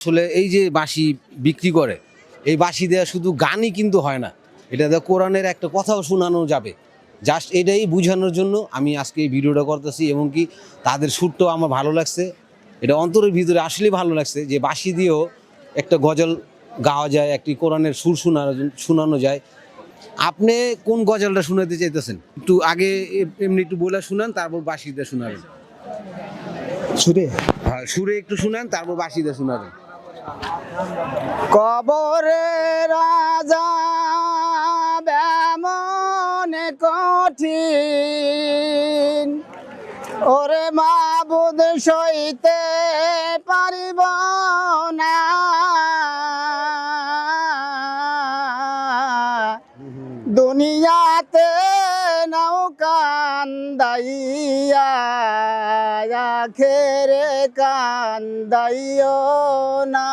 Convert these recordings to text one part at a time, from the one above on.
আসলে এই যে বাঁশি বিক্রি করে এই বাঁশি দেওয়া শুধু গানই কিন্তু হয় না এটা দেওয়া কোরআনের একটা কথাও শোনানো যাবে। জাস্ট এটাই বোঝানোর জন্য আমি আজকে এই ভিডিওটা করতেছি এবং কি তাদের সুরটাও আমার ভালো লাগছে। এটা অন্তরের ভিতরে আসলেই ভালো লাগছে যে বাঁশি দিয়েও একটা গজল গাওয়া যায় একটি কোরআনের সুর শোনানো শোনানো যায়। আপনি কোন গজলটা শোনাতে চাইতেছেন? একটু আগে এমনি একটু বলে শুনান তারপর বাঁশি দিয়ে শোনাবেন। সুরে? হ্যাঁ সুরে একটু শুনান তারপর বাঁশি দিয়ে শোনাবেন। কবরে রাজা ব্যামনে কঠিন। ওরে মাবুদ সইতে পারিব না। দুনিয়াতে নৌকান্দাইয়া খেরে কান্দাইও না।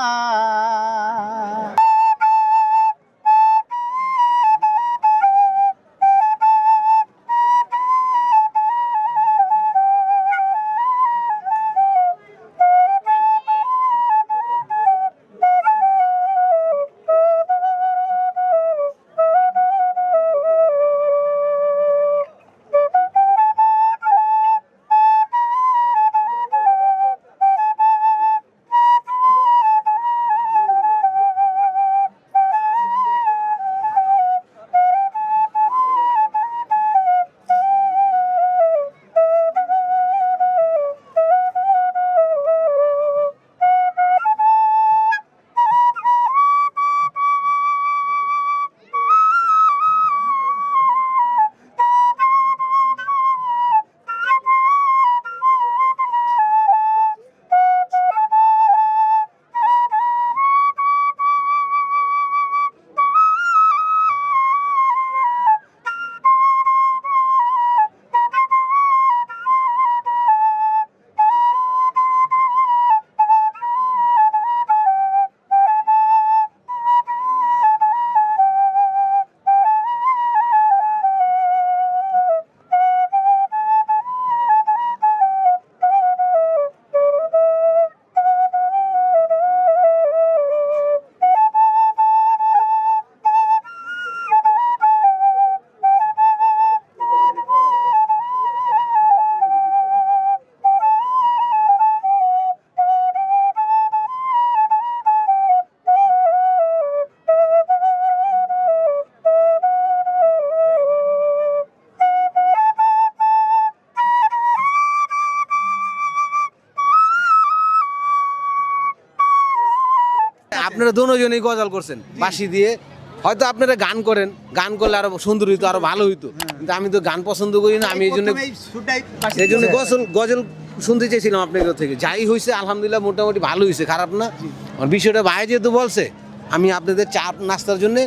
আপনারা দুজনেই গজল করছেন বাঁশি দিয়ে। হয়তো আপনারা গান করেন গান করলে আরও সুন্দর হইতো আরও ভালো হইতো। কিন্তু আমি তো গান পছন্দ করি না আমি এই জন্য এই জন্য গজল গজল শুনতে চাইছিলাম আপনাদের থেকে। যাই হয়েছে আলহামদুলিল্লাহ মোটামুটি ভালো হয়েছে খারাপ না। আমার বিষয়টা ভাই যেহেতু বলছে আমি আপনাদের চা নাস্তার জন্য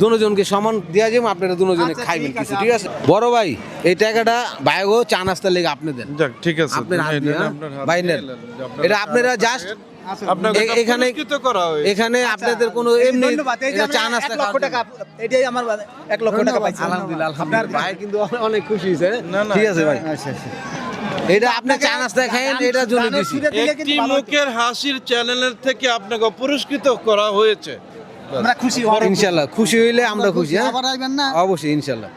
দুজনকে সমান দেওয়া যাবে আপনারা দুজনে আচ্ছা, খাইবেন ঠিক কিছু আছে, ঠিক আছে? বড় ভাই এই টাকাটা ভাইগো চা নাস্তার লেগে আপনাদের। ঠিক আছে। আপনার হ্যাঁ? ভাই এটা আপনারা চা আচ্ছা, আপনাকে এ- তো এখানে- পুরস্কৃত করা হয়েছে। এখানে আপনাদের কোনো এমনি ধন্যবাদ এই যে এটা আমি চা নাস্তা লক্ষ টাকা এটাই আমার এক লক্ষ টাকা পাইছি। আলহামদুলিল্লাহ আলহামদুলিল্লাহ। ভাই কিন্তু অনেক- অনেক খুশি হয়েছে। না, না, ঠিক আছে ভাই। আচ্ছা আচ্ছা। এটা আপনি চা নাস্তা খাইন এটার জন্য দিছি। একটি কিন্তু ভালো হতো। মুখের হাসির চ্যানেলের থেকে আপনাকে পুরস্কৃত করা হয়েছে। আমরা খুশি হব ইনশাল্লাহ খুশি হইলে আমরা খুশি হ্যাঁ? আবার আইবেন না? অবশ্যই ইনশাল্লাহ